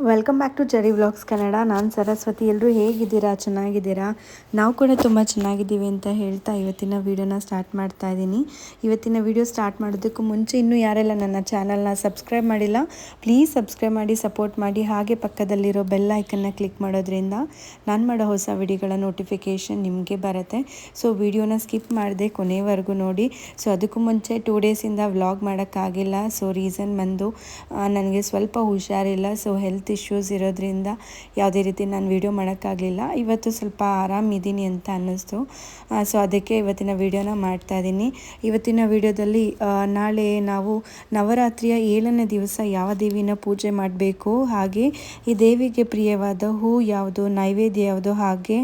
Welcome back to cherry vlogs Kannada ನಾನು ಸರಸ್ವತಿ. ಎಲ್ಲರೂ ಹೇಗಿದ್ದೀರಾ? ಚೆನ್ನಾಗಿದ್ದೀರಾ? ನಾವು ಕೂಡ ತುಂಬ ಚೆನ್ನಾಗಿದ್ದೀವಿ ಅಂತ ಹೇಳ್ತಾ ಇವತ್ತಿನ ವೀಡಿಯೋನ ಸ್ಟಾರ್ಟ್ ಮಾಡ್ತಾ ಇದ್ದೀನಿ ಇವತ್ತಿನ ವೀಡಿಯೋ ಸ್ಟಾರ್ಟ್ ಮಾಡೋದಕ್ಕೂ ಮುಂಚೆ ಇನ್ನೂ ಯಾರೆಲ್ಲ ನನ್ನ ಚಾನಲ್ನ ಸಬ್ಸ್ಕ್ರೈಬ್ ಮಾಡಿಲ್ಲ ಪ್ಲೀಸ್ ಸಬ್ಸ್ಕ್ರೈಬ್ ಮಾಡಿ ಸಪೋರ್ಟ್ ಮಾಡಿ. ಹಾಗೆ ಪಕ್ಕದಲ್ಲಿರೋ ಬೆಲ್ ಐಕನ್ನ ಕ್ಲಿಕ್ ಮಾಡೋದ್ರಿಂದ ನಾನು ಮಾಡೋ ಹೊಸ ವಿಡಿಯೋಗಳ ನೋಟಿಫಿಕೇಷನ್ ನಿಮಗೆ ಬರುತ್ತೆ. ಸೊ ವಿಡಿಯೋನ ಸ್ಕಿಪ್ ಮಾಡಿದೆ ಕೊನೆವರೆಗೂ ನೋಡಿ. ಸೊ ಅದಕ್ಕೂ ಮುಂಚೆ ಟೂ ಡೇಸಿಂದ ವ್ಲಾಗ್ ಮಾಡೋಕ್ಕಾಗಿಲ್ಲ. ಸೊ ರೀಸನ್ ಬಂದು ನನಗೆ ಸ್ವಲ್ಪ ಹುಷಾರಿಲ್ಲ. ಸೊ ಹೆಲ್ತ್ ಇಶ್ಯೂಸ್ ಇರೋದ್ರಿಂದ ಯಾವುದೇ ರೀತಿ ನಾನು ವೀಡಿಯೋ ಮಾಡೋಕ್ಕಾಗಲಿಲ್ಲ. ಇವತ್ತು ಸ್ವಲ್ಪ ಆರಾಮಿದ್ದೀನಿ ಅಂತ ಅನ್ನಿಸ್ತು. ಸೊ ಅದಕ್ಕೆ ಇವತ್ತಿನ ವೀಡಿಯೋನ ಮಾಡ್ತಾ ಇದ್ದೀನಿ. ಇವತ್ತಿನ ವೀಡಿಯೋದಲ್ಲಿ ನಾಳೆ ನಾವು ನವರಾತ್ರಿಯ ಏಳನೇ ದಿವಸ ಯಾವ ದೇವಿನ ಪೂಜೆ ಮಾಡಬೇಕು? ಹಾಗೆ ಈ ದೇವಿಗೆ ಪ್ರಿಯವಾದ ಹೂ ಯಾವುದು? ನೈವೇದ್ಯ ಯಾವುದು? ಹಾಗೆ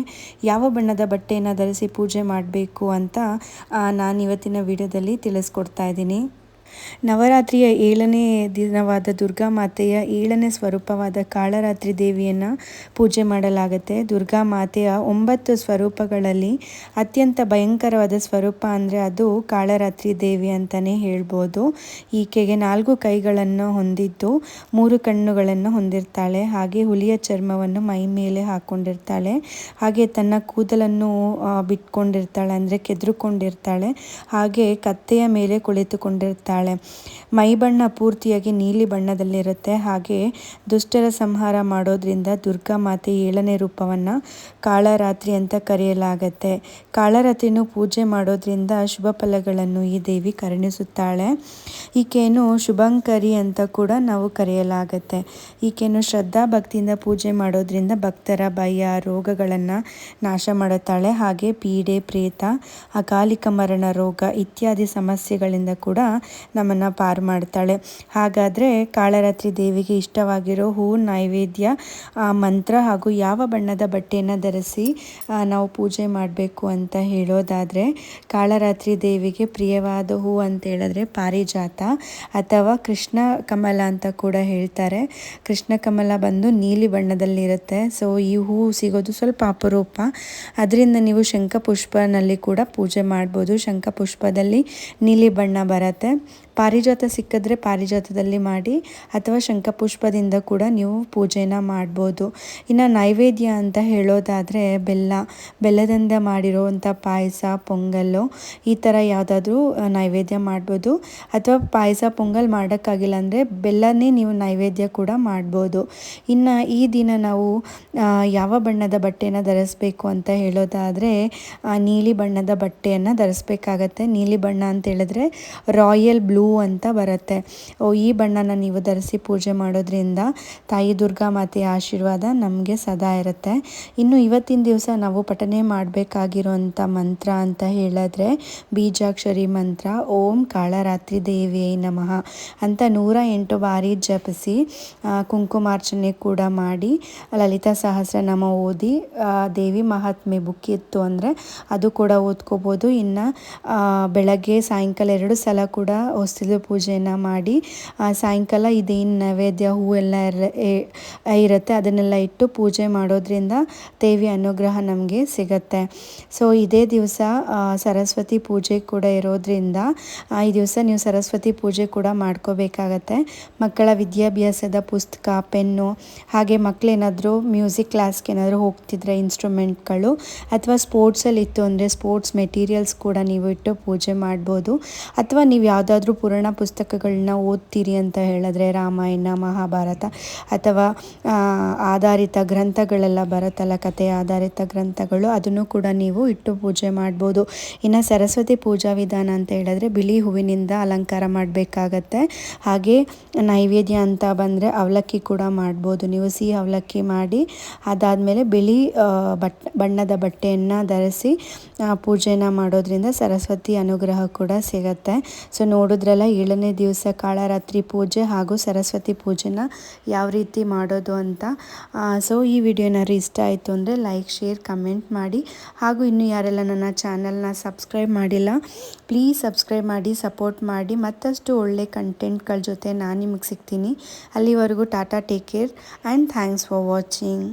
ಯಾವ ಬಣ್ಣದ ಬಟ್ಟೆಯನ್ನು ಧರಿಸಿ ಪೂಜೆ ಮಾಡಬೇಕು ಅಂತ ನಾನು ಇವತ್ತಿನ ವಿಡಿಯೋದಲ್ಲಿ ತಿಳಿಸ್ಕೊಡ್ತಾ ಇದ್ದೀನಿ. ನವರಾತ್ರಿಯ ಏಳನೇ ದಿನವಾದ ದುರ್ಗಾ ಮಾತೆಯ ಏಳನೇ ಸ್ವರೂಪವಾದ ಕಾಳರಾತ್ರಿ ದೇವಿಯನ್ನು ಪೂಜೆ ಮಾಡಲಾಗುತ್ತೆ. ದುರ್ಗಾ ಮಾತೆಯ ಒಂಬತ್ತು ಸ್ವರೂಪಗಳಲ್ಲಿ ಅತ್ಯಂತ ಭಯಂಕರವಾದ ಸ್ವರೂಪ ಅಂದರೆ ಅದು ಕಾಳರಾತ್ರಿ ದೇವಿ ಅಂತಲೇ ಹೇಳ್ಬೋದು. ಈಕೆಗೆ ನಾಲ್ಕು ಕೈಗಳನ್ನು ಹೊಂದಿದ್ದು, ಮೂರು ಕಣ್ಣುಗಳನ್ನು ಹೊಂದಿರ್ತಾಳೆ, ಹಾಗೆ ಹುಲಿಯ ಚರ್ಮವನ್ನು ಮೈ ಮೇಲೆ ಹಾಕ್ಕೊಂಡಿರ್ತಾಳೆ ಹಾಗೆ ತನ್ನ ಕೂದಲನ್ನು ಬಿಟ್ಕೊಂಡಿರ್ತಾಳೆ ಅಂದರೆ ಕೆದ್ರುಕೊಂಡಿರ್ತಾಳೆ, ಹಾಗೆ ಕತ್ತೆಯ ಮೇಲೆ ಕುಳಿತುಕೊಂಡಿರ್ತಾಳೆ. ಮೈ ಬಣ್ಣ ಪೂರ್ತಿಯಾಗಿ ನೀಲಿ ಬಣ್ಣದಲ್ಲಿರುತ್ತೆ. ಹಾಗೆ ದುಷ್ಟರ ಸಂಹಾರ ಮಾಡೋದ್ರಿಂದ ದುರ್ಗಾ ಮಾತೆ ಏಳನೇ ರೂಪವನ್ನು ಕಾಳರಾತ್ರಿ ಅಂತ ಕರೆಯಲಾಗತ್ತೆ. ಕಾಳರಾತ್ರಿನೂ ಪೂಜೆ ಮಾಡೋದ್ರಿಂದ ಶುಭ ಫಲಗಳನ್ನು ಈ ದೇವಿ ಕರುಣಿಸುತ್ತಾಳೆ. ಈಕೆಯನ್ನು ಶುಭಂಕರಿ ಅಂತ ಕೂಡ ನಾವು ಕರೆಯಲಾಗತ್ತೆ. ಈಕೆಯನ್ನು ಶ್ರದ್ಧಾ ಭಕ್ತಿಯಿಂದ ಪೂಜೆ ಮಾಡೋದ್ರಿಂದ ಭಕ್ತರ ಭಯ, ರೋಗಗಳನ್ನು ನಾಶ ಮಾಡುತ್ತಾಳೆ. ಹಾಗೆ ಪೀಡೆ, ಪ್ರೇತ, ಅಕಾಲಿಕ ಮರಣ ರೋಗ ಇತ್ಯಾದಿ ಸಮಸ್ಯೆಗಳಿಂದ ಕೂಡ ನಮ್ಮನ್ನು ಪಾರು ಮಾಡ್ತಾಳೆ. ಹಾಗಾದರೆ ಕಾಳರಾತ್ರಿ ದೇವಿಗೆ ಇಷ್ಟವಾಗಿರೋ ಹೂ, ನೈವೇದ್ಯ ಮಂತ್ರ ಹಾಗೂ ಯಾವ ಬಣ್ಣದ ಬಟ್ಟೆಯನ್ನು ಧರಿಸಿ ನಾವು ಪೂಜೆ ಮಾಡಬೇಕು ಅಂತ ಹೇಳೋದಾದರೆ, ಕಾಳರಾತ್ರಿ ದೇವಿಗೆ ಪ್ರಿಯವಾದ ಹೂ ಅಂತ ಹೇಳಿದ್ರೆ ಪಾರಿಜಾತ ಅಥವಾ ಕೃಷ್ಣ ಕಮಲ ಅಂತ ಕೂಡ ಹೇಳ್ತಾರೆ. ಕೃಷ್ಣ ಕಮಲ ಬಂದು ನೀಲಿ ಬಣ್ಣದಲ್ಲಿರುತ್ತೆ. ಸೊ ಈ ಹೂ ಸಿಗೋದು ಸ್ವಲ್ಪ ಅಪರೂಪ. ಅದರಿಂದ ನೀವು ಶಂಖಪುಷ್ಪನಲ್ಲಿ ಕೂಡ ಪೂಜೆ ಮಾಡ್ಬೋದು. ಶಂಖಪುಷ್ಪದಲ್ಲಿ ನೀಲಿ ಬಣ್ಣ ಬರುತ್ತೆ. ಪಾರಿಜಾತ ಸಿಕ್ಕಿದ್ರೆ ಪಾರಿಜಾತದಲ್ಲಿ ಮಾಡಿ ಅಥವಾ ಶಂಖಪುಷ್ಪದಿಂದ ಕೂಡ ನೀವು ಪೂಜೆನ ಮಾಡ್ಬೋದು. ಇನ್ನು ನೈವೇದ್ಯ ಅಂತ ಹೇಳೋದಾದರೆ ಬೆಲ್ಲ, ಬೆಲ್ಲದಿಂದ ಮಾಡಿರೋವಂಥ ಪಾಯಸ ಪೊಂಗಲ್ಲು ಈ ಥರ ಯಾವುದಾದ್ರೂ ನೈವೇದ್ಯ ಮಾಡ್ಬೋದು. ಅಥವಾ ಪಾಯಸ, ಪೊಂಗಲ್ ಮಾಡೋಕ್ಕಾಗಿಲ್ಲ ಅಂದರೆ ಬೆಲ್ಲನೇ ನೀವು ನೈವೇದ್ಯ ಕೂಡ ಮಾಡ್ಬೋದು. ಇನ್ನು ಈ ದಿನ ನಾವು ಯಾವ ಬಣ್ಣದ ಬಟ್ಟೆಯನ್ನು ಧರಿಸ್ಬೇಕು ಅಂತ ಹೇಳೋದಾದರೆ ನೀಲಿ ಬಣ್ಣದ ಬಟ್ಟೆಯನ್ನು ಧರಿಸ್ಬೇಕಾಗತ್ತೆ. ನೀಲಿ ಬಣ್ಣ ಅಂತ ಹೇಳಿದ್ರೆ ರಾಯಲ್ ಬ್ಲೂ ಅಂತ ಬರುತ್ತೆ. ಓ, ಈ ಬಣ್ಣನ ನೀವು ಧರಿಸಿ ಪೂಜೆ ಮಾಡೋದ್ರಿಂದ ತಾಯಿ ದುರ್ಗಾ ಮಾತೆಯ ಆಶೀರ್ವಾದ ನಮಗೆ ಸದಾ ಇರುತ್ತೆ. ಇನ್ನು ಇವತ್ತಿನ ದಿವಸ ನಾವು ಪಠನೆ ಮಾಡಬೇಕಾಗಿರುವಂಥ ಮಂತ್ರ ಅಂತ ಹೇಳಿದ್ರೆ ಬೀಜಾಕ್ಷರಿ ಮಂತ್ರ, ಓಂ ಕಾಳರಾತ್ರಿ ದೇವಿಯೈ ನಮಃ ಅಂತ ನೂರ ಎಂಟು ಬಾರಿ ಜಪಿಸಿ ಕುಂಕುಮಾರ್ಚನೆ ಕೂಡ ಮಾಡಿ, ಲಲಿತಾ ಸಹಸ್ರನಾಮ ಓದಿ ದೇವಿ ಮಹಾತ್ಮೆ ಬುಕ್ ಇತ್ತು ಅಂದರೆ ಅದು ಕೂಡ ಓದ್ಕೋಬೋದು. ಇನ್ನು ಬೆಳಗ್ಗೆ ಸಾಯಂಕಾಲ ಎರಡು ಸಲ ಕೂಡ ಹೊಸ್ತಿಲು ಪೂಜೆಯನ್ನು ಮಾಡಿ ಸಾಯಂಕಾಲ ಇದೇನು ನೈವೇದ್ಯ ಹೂವೆಲ್ಲ ಇರುತ್ತೆ ಅದನ್ನೆಲ್ಲ ಇಟ್ಟು ಪೂಜೆ ಮಾಡೋದ್ರಿಂದ ದೇವಿ ಅನುಗ್ರಹ ನಮಗೆ ಸಿಗತ್ತೆ. ಸೊ ಇದೇ ದಿವಸ ಸರಸ್ವತಿ ಪೂಜೆ ಕೂಡ ಇರೋದ್ರಿಂದ ಈ ದಿವಸ ನೀವು ಸರಸ್ವತಿ ಪೂಜೆ ಕೂಡ ಮಾಡ್ಕೋಬೇಕಾಗತ್ತೆ. ಮಕ್ಕಳ ವಿದ್ಯಾಭ್ಯಾಸದ ಪುಸ್ತಕ, ಪೆನ್ನು, ಹಾಗೆ ಮಕ್ಕಳೇನಾದರೂ ಮ್ಯೂಸಿಕ್ ಕ್ಲಾಸ್ಗೆ ಏನಾದರೂ ಹೋಗ್ತಿದ್ರೆ ಇನ್ಸ್ಟ್ರೂಮೆಂಟ್ಗಳು, ಅಥವಾ ಸ್ಪೋರ್ಟ್ಸಲ್ಲಿ ಇತ್ತು ಅಂದರೆ ಸ್ಪೋರ್ಟ್ಸ್ ಮೆಟೀರಿಯಲ್ಸ್ ಕೂಡ ನೀವು ಇಟ್ಟು ಪೂಜೆ ಮಾಡ್ಬೋದು. ಅಥವಾ ನೀವು ಯಾವುದಾದ್ರೂ ಪುರಾಣ ಪುಸ್ತಕಗಳನ್ನ ಓದ್ತೀರಿ ಅಂತ ಹೇಳಿದ್ರೆ ರಾಮಾಯಣ, ಮಹಾಭಾರತ ಅಥವಾ ಆಧಾರಿತ ಗ್ರಂಥಗಳೆಲ್ಲ ಬರುತ್ತಲ್ಲ ಕಥೆ ಆಧಾರಿತ ಗ್ರಂಥಗಳು, ಅದನ್ನು ಕೂಡ ನೀವು ಇಟ್ಟು ಪೂಜೆ ಮಾಡ್ಬೋದು. ಇನ್ನು ಸರಸ್ವತಿ ಪೂಜಾ ವಿಧಾನ ಅಂತ ಹೇಳಿದ್ರೆ ಬಿಳಿ ಹೂವಿನಿಂದ ಅಲಂಕಾರ ಮಾಡಬೇಕಾಗತ್ತೆ. ಹಾಗೆ ನೈವೇದ್ಯ ಅಂತ ಬಂದರೆ ಅವಲಕ್ಕಿ ಕೂಡ ಮಾಡ್ಬೋದು. ನೀವು ಸಿಹಿ ಅವಲಕ್ಕಿ ಮಾಡಿ ಅದಾದಮೇಲೆ ಬಿಳಿ ಬಟ್, ಬಣ್ಣದ ಬಟ್ಟೆಯನ್ನು ಧರಿಸಿ ಪೂಜೆನ ಮಾಡೋದ್ರಿಂದ ಸರಸ್ವತಿ ಅನುಗ್ರಹ ಕೂಡ ಸಿಗತ್ತೆ. ಸೊ ನೋಡಿದ್ರಲ್ಲ ಏಳನೇ ದಿವಸ ಕಾಳರಾತ್ರಿ ಪೂಜೆ ಹಾಗೂ ಸರಸ್ವತಿ ಪೂಜೆನ ಯಾವ ರೀತಿ ಮಾಡೋದು ಅಂತ. ಸೊ ಈ ವಿಡಿಯೋ ಏನಾದ್ರು ಇಷ್ಟ ಆಯಿತು ಅಂದರೆ ಲೈಕ್ ಶೇರ್ ಕಮೆಂಟ್ ಮಾಡಿ. ಹಾಗೂ ಇನ್ನು ಯಾರೆಲ್ಲ ನನ್ನ ಚಾನಲ್ನ ಸಬ್ಸ್ಕ್ರೈಬ್ ಮಾಡಿಲ್ಲ ಪ್ಲೀಸ್ ಸಬ್ಸ್ಕ್ರೈಬ್ ಮಾಡಿ ಸಪೋರ್ಟ್ ಮಾಡಿ. ಮತ್ತಷ್ಟು ಒಳ್ಳೆ ಕಂಟೆಂಟ್ಗಳ ಜೊತೆ ನಾನು ನಿಮಗೆ ಸಿಗ್ತೀನಿ. ಅಲ್ಲಿವರೆಗೂ tata take care and thanks for watching